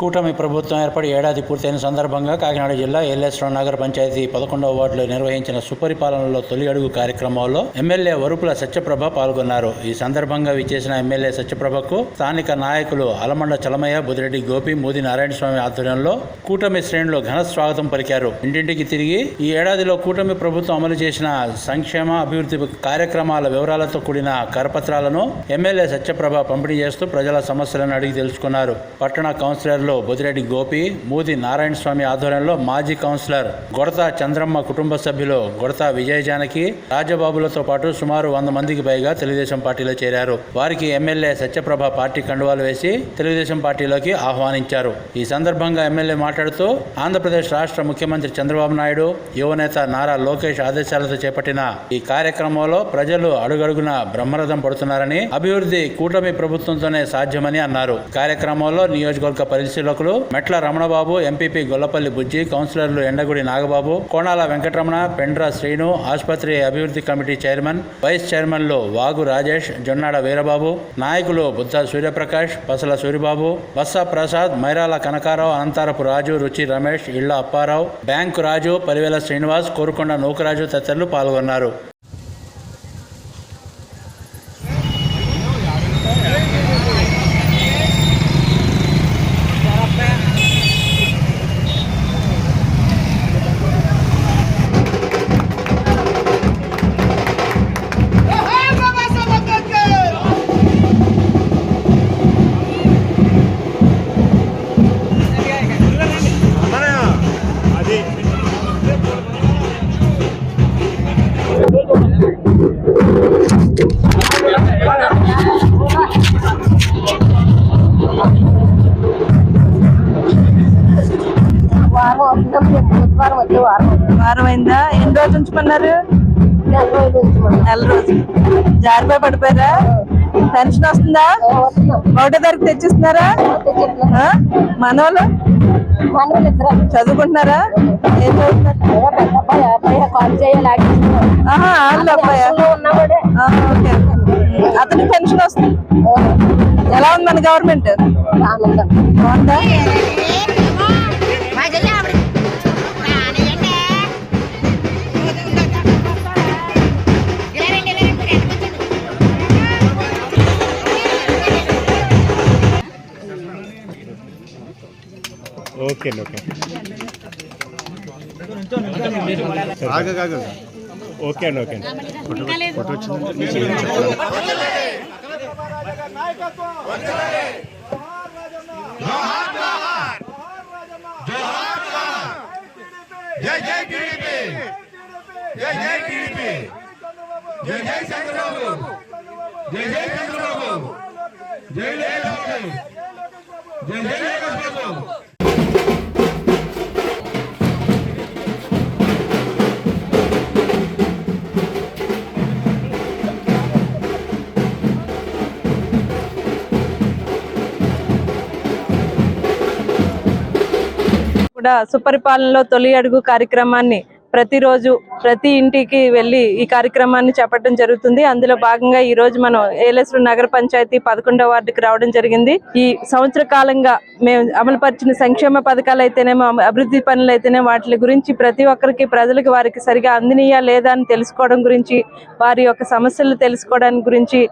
కూటమి ప్రభుత్వం ఏర్పడి ఏడాది పూర్తయిన సందర్భంగా కాకినాడ జిల్లా ఎల్ఎస్రావు నగర పంచాయతీ పదకొండవ వార్డులో నిర్వహించిన సుపరిపాలనలో తొలి అడుగు కార్యక్రమంలో ఎమ్మెల్యే వరుపుల సత్యప్రభ పాల్గొన్నారు. ఈ సందర్భంగా విచ్చేసిన ఎమ్మెల్యే సత్యప్రభకు స్థానిక నాయకులు అలమండ చలమయ్య బుదిరెడ్డి గోపి మోదీ నారాయణ స్వామి ఆధ్వర్యంలో కూటమి శ్రేణులు ఘన స్వాగతం పలికారు. ఇంటింటికి తిరిగి ఈ ఏడాదిలో కూటమి ప్రభుత్వం అమలు చేసిన సంక్షేమ అభివృద్ధి కార్యక్రమాల వివరాలతో కూడిన కరపత్రాలను ఎమ్మెల్యే సత్యప్రభ పంపిణీ చేస్తూ ప్రజల సమస్యలను అడిగి తెలుసుకున్నారు. పట్టణ కౌన్సిలర్లు బుదిరెడ్డి గోపి మూది నారాయణ స్వామి ఆధ్వర్యంలో మాజీ కౌన్సిలర్ గొడత చంద్రమ్మ కుటుంబ సభ్యులు గొడత విజయ జానకి రాజబాబులతో పాటు సుమారు వంద మందికి పైగా తెలుగుదేశం పార్టీలో చేరారు. వారికి ఎమ్మెల్యే సత్యప్రభ పార్టీ కండువాలు వేసి తెలుగుదేశం పార్టీలోకి ఆహ్వానించారు. ఈ సందర్భంగా ఎమ్మెల్యే మాట్లాడుతూ ఆంధ్రప్రదేశ్ రాష్ట్ర ముఖ్యమంత్రి చంద్రబాబు నాయుడు యువనేత నారా లోకేష్ ఆదేశాలతో చేపట్టిన ఈ కార్యక్రమంలో ప్రజలు అడుగడుగున బ్రహ్మరథం పడుతున్నారని అభివృద్ధి కూటమి ప్రభుత్వంతోనే సాధ్యమని అన్నారు. కార్యక్రమంలో నియోజకవర్గ పరిశీలకులు మెట్ల రమణబాబు ఎంపీపీ గొల్లపల్లి బుజ్జి కౌన్సిలర్లు ఎండగుడి నాగబాబు కోణాల వెంకటరమణ పెండ్ర శ్రీను ఆసుపత్రి అభివృద్ధి కమిటీ చైర్మన్ వైస్ చైర్మన్లు వాగు రాజేష్ జొన్నాడ వీరబాబు నాయకులు బుద్ధ సూర్యప్రకాష్ పసల సూరిబాబు బస్సా ప్రసాద్ మైరాల కనకారావు అనంతారపు రాజు రుచి రమేష్ ఇళ్ళ అప్పారావు బ్యాంకు రాజు పరివేల శ్రీనివాస్ కోరుకొండ నూకరాజు తదితరులు పాల్గొన్నారు. వారం అయిందా ఎన్ని రోజులు ఉంచుకున్నారు నెల రోజులు. ఉంచుకున్నాం. జారిపోయి పడిపోయారా? పెన్షన్ వస్తుందా? ఒకటో తారీఖు తెచ్చిస్తున్నారా? మనోళ్ళు? చదువుకుంటున్నారా? ఏం చదువుతున్నారు? ఏదో అతనికి పెన్షన్ వస్తుంది ఎలా ఉంది మన గవర్నమెంట్? బాగుందా? ఓకే అండి ఓకే ఆగు ఆగు ఓకే అండి ఓకే అండి ఫోటో వచ్చిందంటే జై జై కూడా సుపరిపాలనలో తొలి అడుగు కార్యక్రమాన్ని ప్రతిరోజు ప్రతి ఇంటికి వెళ్ళి ఈ కార్యక్రమాన్ని చేపట్టడం జరుగుతుంది. అందులో భాగంగా ఈ రోజు మనం ఏలేశ్వరం నగర పంచాయతీ పదకొండవ వార్డుకి రావడం జరిగింది. ఈ సంవత్సర కాలంగా మేము అమలుపరిచిన సంక్షేమ పథకాలు అయితేనేమో అభివృద్ధి పనులు అయితేనే వాటి గురించి ప్రతి ఒక్కరికి ప్రజలకు వారికి సరిగా అందినీయా లేదా అని తెలుసుకోవడం గురించి వారి యొక్క సమస్యలు తెలుసుకోవడానికి గురించి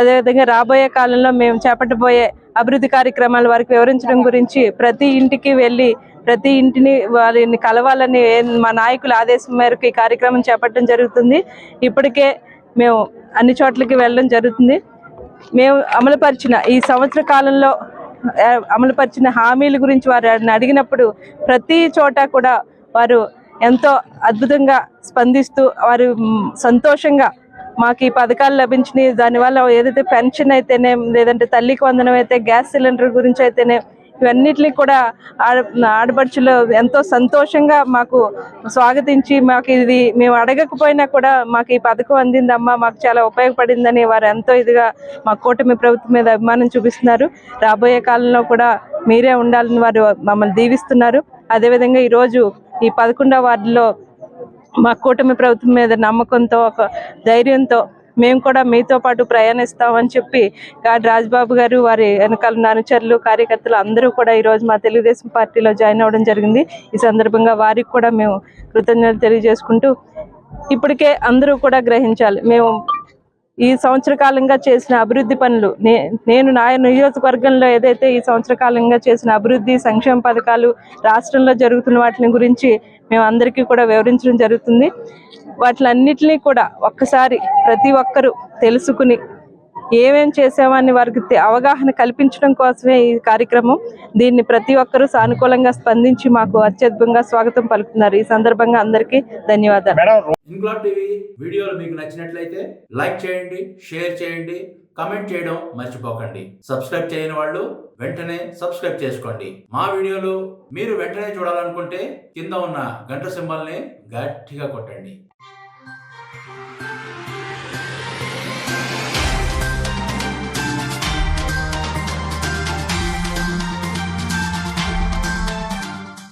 అదేవిధంగా రాబోయే కాలంలో మేము చేపట్టబోయే అభివృద్ధి కార్యక్రమాలు వారికి వివరించడం గురించి ప్రతి ఇంటికి వెళ్ళి ప్రతి ఇంటిని వారిని కలవాలని మా నాయకుల ఆదేశం మేరకు ఈ కార్యక్రమం చేపట్టడం జరుగుతుంది. ఇప్పటికే మేము అన్ని చోట్లకి వెళ్ళడం జరుగుతుంది. మేము అమలుపరిచిన ఈ సంవత్సర కాలంలో అమలుపరిచిన హామీల గురించి వారు అడిగినప్పుడు ప్రతి చోట కూడా వారు ఎంతో అద్భుతంగా స్పందిస్తూ వారు సంతోషంగా మాకు ఈ పథకాలు లభించినాయి. దానివల్ల ఏదైతే పెన్షన్ అయితేనే లేదంటే తల్లికి వందనం అయితే గ్యాస్ సిలిండర్ గురించి అయితేనే ఇవన్నిటిని కూడా ఆడ ఆడపడుచులు ఎంతో సంతోషంగా మాకు స్వాగతించి మాకు ఇది మేము అడగకపోయినా కూడా మాకు ఈ పథకం అందిందమ్మా మాకు చాలా ఉపయోగపడిందని వారు ఎంతో ఇదిగా మా కూటమి ప్రభుత్వం మీద అభిమానం చూపిస్తున్నారు. రాబోయే కాలంలో కూడా మీరే ఉండాలని వారు మమ్మల్ని దీవిస్తున్నారు. అదేవిధంగా ఈరోజు ఈ పదకొండవ వార్డులో మా కూటమి ప్రభుత్వం మీద నమ్మకంతో ఒక ధైర్యంతో మేము కూడా మీతో పాటు ప్రయాణిస్తామని చెప్పి గాడి రాజ్బాబు గారు వారి వెనకాల అనుచరులు కార్యకర్తలు అందరూ కూడా ఈరోజు మా తెలుగుదేశం పార్టీలో జాయిన్ అవ్వడం జరిగింది. ఈ సందర్భంగా వారికి కూడా మేము కృతజ్ఞతలు తెలియజేసుకుంటూ ఇప్పటికే అందరూ కూడా గ్రహించాలి. మేము ఈ సంవత్సర కాలంగా చేసిన అభివృద్ధి పనులు నే నేను నా నియోజకవర్గంలో ఏదైతే ఈ సంవత్సర కాలంగా చేసిన అభివృద్ధి సంక్షేమ పథకాలు రాష్ట్రంలో జరుగుతున్న వాటిని గురించి మేము అందరికీ కూడా వివరించడం జరుగుతుంది. వాటిలన్నిటినీ కూడా ఒక్కసారి ప్రతి ఒక్కరూ తెలుసుకుని ఏమేం చేసామని వారికి తె- అవగాహన కల్పించడం కోసమే ఈ కార్యక్రమం. దీన్ని ప్రతి ఒక్కరూ సానుకూలంగా స్పందించి మాకు అత్యద్భుతంగా స్వాగతం పలుకుతున్నారు. ఈ సందర్భంగా అందరికీ ధన్యవాదాలు. మేడం ఇంక్లాబ్ టీవీ వీడియోలు మీకు నచ్చినట్లయితే లైక్ చేయండి షేర్ చేయండి కమెంట్ చేయడం మర్చిపోకండి. సబ్స్క్రైబ్ చేయని వాళ్ళు వెంటనే సబ్స్క్రైబ్ చేసుకోండి. మా వీడియోలు మీరు వెంటనే చూడాలనుకుంటే కింద ఉన్న గంట సింబల్ని గట్టిగా కొట్టండి.